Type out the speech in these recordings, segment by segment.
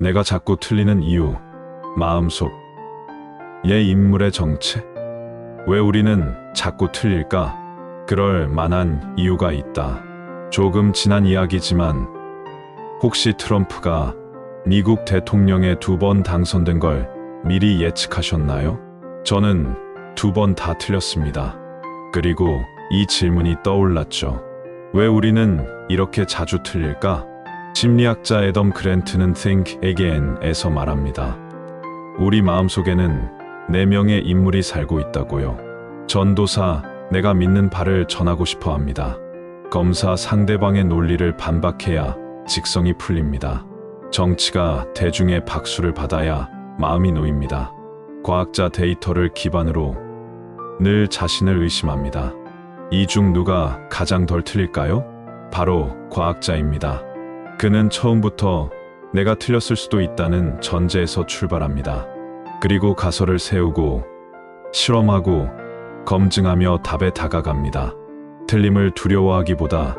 내가 자꾸 틀리는 이유, 마음속, 얘 인물의 정체? 왜 우리는 자꾸 틀릴까? 그럴 만한 이유가 있다. 조금 지난 이야기지만, 혹시 트럼프가 미국 대통령에 두 번 당선된 걸 미리 예측하셨나요? 저는 두 번 다 틀렸습니다. 그리고 이 질문이 떠올랐죠. 왜 우리는 이렇게 자주 틀릴까? 심리학자 애덤 그랜트는 Think Again에서 말합니다. 우리 마음속에는 네 명의 인물이 살고 있다고요. 전도사, 내가 믿는 바를 전하고 싶어 합니다. 검사, 상대방의 논리를 반박해야 직성이 풀립니다. 정치가 대중의 박수를 받아야 마음이 놓입니다. 과학자 데이터를 기반으로 늘 자신을 의심합니다. 이 중 누가 가장 덜 틀릴까요? 바로 과학자입니다. 그는 처음부터 내가 틀렸을 수도 있다는 전제에서 출발합니다. 그리고 가설을 세우고 실험하고 검증하며 답에 다가갑니다. 틀림을 두려워하기보다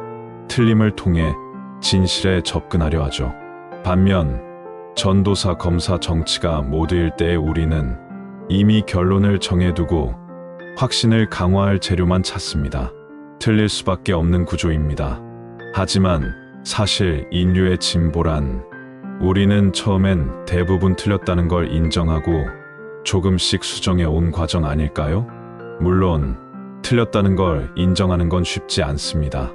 틀림을 통해 진실에 접근하려 하죠. 반면 전도사, 검사, 정치가 모두일 때의 우리는 이미 결론을 정해두고 확신을 강화할 재료만 찾습니다. 틀릴 수밖에 없는 구조입니다. 하지만 사실 인류의 진보란 우리는 처음엔 대부분 틀렸다는 걸 인정하고 조금씩 수정해 온 과정 아닐까요? 물론 틀렸다는 걸 인정하는 건 쉽지 않습니다.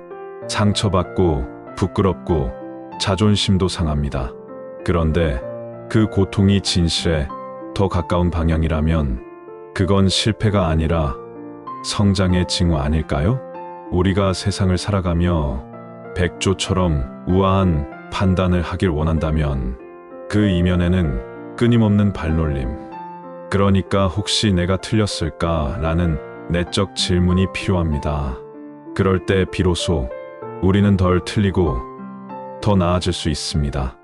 상처받고 부끄럽고 자존심도 상합니다. 그런데 그 고통이 진실에 더 가까운 방향이라면 그건 실패가 아니라 성장의 징후 아닐까요? 우리가 세상을 살아가며 백조처럼 우아한 판단을 하길 원한다면 그 이면에는 끊임없는 발놀림. 그러니까 혹시 내가 틀렸을까 라는 내적 질문이 필요합니다. 그럴 때 비로소 우리는 덜 틀리고 더 나아질 수 있습니다.